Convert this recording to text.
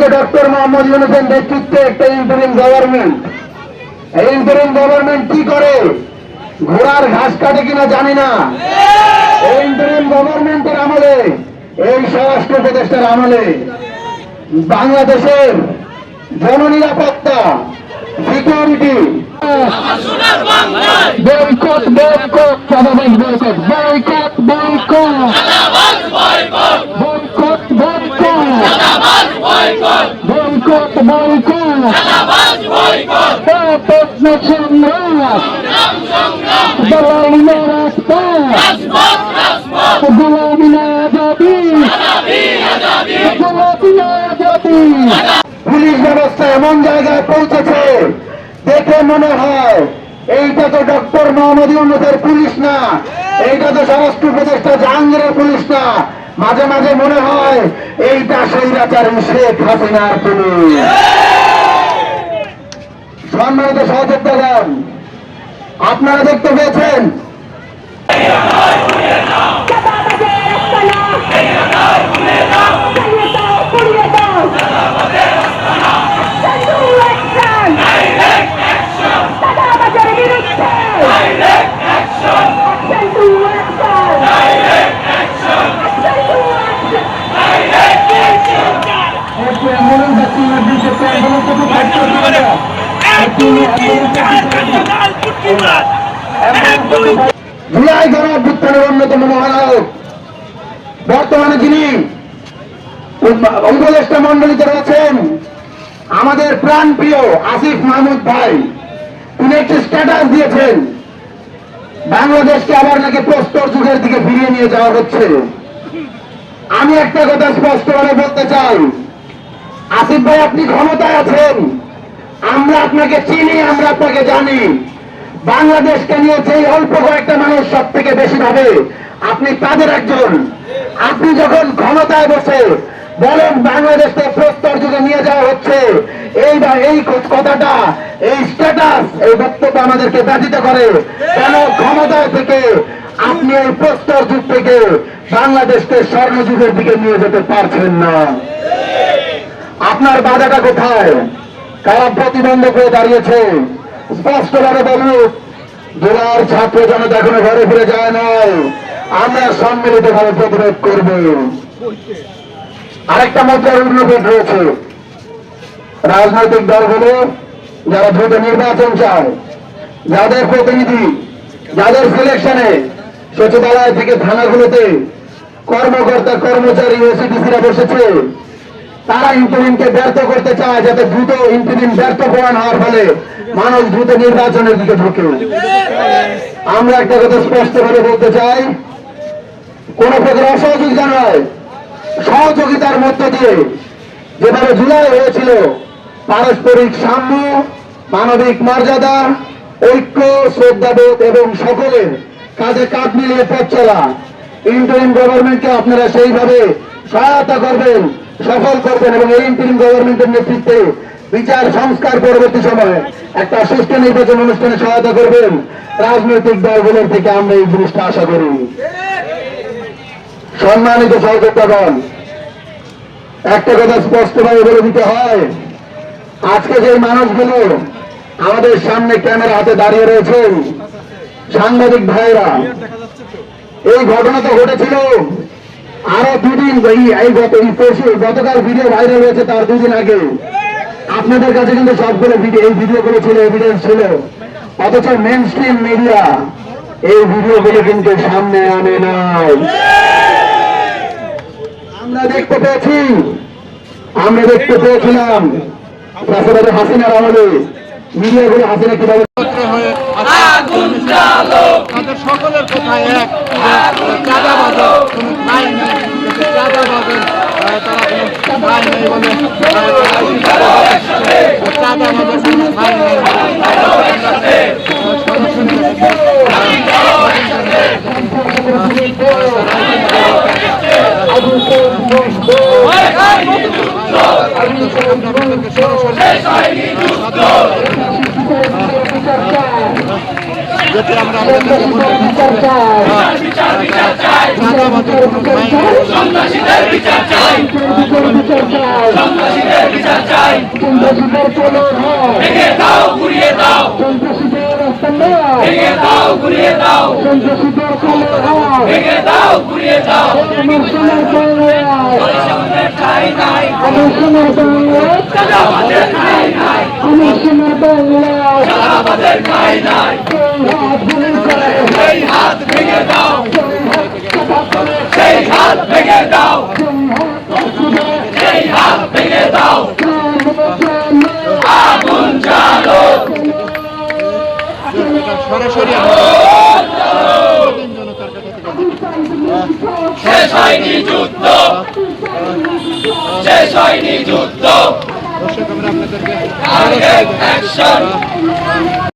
যে ডক্টর মোহাম্মদ ইউনুসের নেতৃত্বে একটা ইন্টারিম গভর্নমেন্ট এই ইন্টারিম গভর্নমেন্ট কি করে? ঘোড়ার ঘাস কাটে কিনা জানি না। এই ইন্টারিম গভর্নমেন্টের আমলে এই স্বরাষ্ট্র উপদেষ্টার আমলে বাংলাদেশের জননিরাপত্তা সিকিউরিটি বয়কট বয়কট পুলিশ ব্যবস্থা এমন জায়গায় পৌঁছেছে, দেখে মনে হয় এইটা তো ডক্টর মোহাম্মদ ইউনুসের পুলিশ না, এইটা তো স্বরাষ্ট্র উপদেষ্টা জাহাঙ্গীরের পুলিশ না। মাঝে মাঝে মনে হয় এইটা স্বৈরাচারী শেখ হাসিনার পুলিশ। সম্মানিত সহযোদ্ধাগণ আপনারা দেখতে পেয়েছেন একটু অ্যাম্বুলেন্স বর্তমানে যিনি উপদেষ্টা মন্ডলীতে রয়েছেন, আমাদের প্রাণ প্রিয় আসিফ মাহমুদ ভাই। তিনি একটি স্ট্যাটাস দিয়েছেন। বাংলাদেশকে আবার নাকি প্রস্তর যুগের দিকে ফিরিয়ে নিয়ে যাওয়া হচ্ছে। আমি একটা কথা স্পষ্টভাবে বলতে চাই। আসিফ ভাই, আপনি ক্ষমতায় আছেন। আমরা আপনাকে চিনি, আমরা আপনাকে জানি। বাংলাদেশকে নিয়ে যে অল্প কয়েকটা মানুষ সব থেকে বেশি ভাবে, আপনি তাদের একজন। আপনি যখন ক্ষমতায় বসে বলেন বাংলাদেশকে প্রস্তর যুগে নিয়ে যাওয়া হচ্ছে এই বা এই কথাটা, এই স্ট্যাটাস এই বক্তব্য আমাদেরকে ব্যথিত করে, কেন ক্ষমতায় থেকে আপনি এই প্রস্তর যুগ থেকে বাংলাদেশকে স্বর্ণযুগের দিকে নিয়ে যেতে পারছেন না। আপনার বাধাটা কোথায়? কারা প্রতিবন্ধক হয়ে দাঁড়িয়েছে। স্পষ্টভাবে বলুক জেলার ছাত্র জনতা এখনও ঘরে ফিরে যায় নাই। আমরা সম্মিলিত ভাবে প্রতিরোধ করব। আরেকটা মুদ্রার উন্নতি রয়েছে। রাজনৈতিক দলগুলো যারা দ্রুত নির্বাচন চায়, যাদের প্রতিনিধি, যাদের সিলেকশনে সচিবালয় থেকে থানাগুলোতে কর্মকর্তা, কর্মচারী ওসিডিসিরা বসেছে। তারা ইন্টারিমকে ব্যর্থ করতে চায় যাতে দ্রুত ইন্টারিম ব্যর্থ প্রমাণ হওয়ার ফলে মানুষ দ্রুত নির্বাচনের দিকে ঢুকে আমরা একটা কথা স্পষ্ট করে বলতে চাই, কোন প্রকার অসহযোগিতা নয়। সহযোগিতার মধ্য দিয়ে যেভাবে জুলাই হয়েছিল, পারস্পরিক সাম্য, মানবিক মর্যাদা, ঐক্য, শ্রদ্ধাবোধ এবং সকলের কাজে কাঁধ মিলিয়ে পথ চলা ইন্টারিম গভর্নমেন্টকে আপনারা সেইভাবে সহায়তা করবেন, সফল করবেন এবং এই ইন্টারিম গভর্নমেন্টের নেতৃত্বে বিচার সংস্কার পরবর্তী সময়ে একটা সুষ্ঠু নির্বাচন অনুষ্ঠানে সহায়তা করবেন। রাজনৈতিক দলগুলোর থেকে আমরা এই জিনিসটা আশা করি। সম্মানিত সহযোদ্ধাগণ একটা কথা স্পষ্টভাবে বলে দিতে হয়, আজকে যে মানুষগুলো আমাদের সামনে ক্যামেরা হাতে দাঁড়িয়ে রয়েছেন, সাংবাদিক ভাইরা এই ঘটনা তো ঘটেছিল আরও দুদিন এই- গত গতকাল ভিডিও ভাইরাল হয়েছে তার দুদিন আগে। আপনাদের কাছে কিন্তু সবগুলো ভিডিও এই ভিডিওগুলো ছিল এভিডেন্স ছিল। অথচ মেন স্ট্রিম মিডিয়া এই ভিডিওগুলো কিন্তু সামনে আনে নাই। আমরা দেখতে পেয়েছি আমরা দেখতে পেয়েছিলাম রাষ্ট্রপতি হাসিনার আমলে। মিডিয়াগুলো হাসিনা কীভাবে হয়ে তাদের সকলের কথা এক যে চাঁদাবাজ কোনো ঠাই নেই কিন্তু চাঁদাবাজের আহ, তারা কোনো ঠাই নেই বলে আহ, তারা এই চাঁদাবাজের কোনো ঠাই নেই সরাসরি যেটি আমরা আপনাদেরকে বলতে চাঁদাবাজের কোনো ঠাঁই নেই সন্ত্রাসীদের বিচার চাই সন্ত্রাসীদের বিচার চাই ভেঙে দাও দাও দাও ভেঙে দাও ঘুরিয়ে দাও। ঠাই নাই। চাঁদাবাজের ঠাই নাই। চাঁদাবাজের ঠাই নাই। সেই হাত ভেঙে দাও। সেই হাত ভেঙে দাও। শেষ হয়নি যুদ্ধ শেষ হয়নি যুদ্ধ দর্শক আমরা আপনাদেরকে!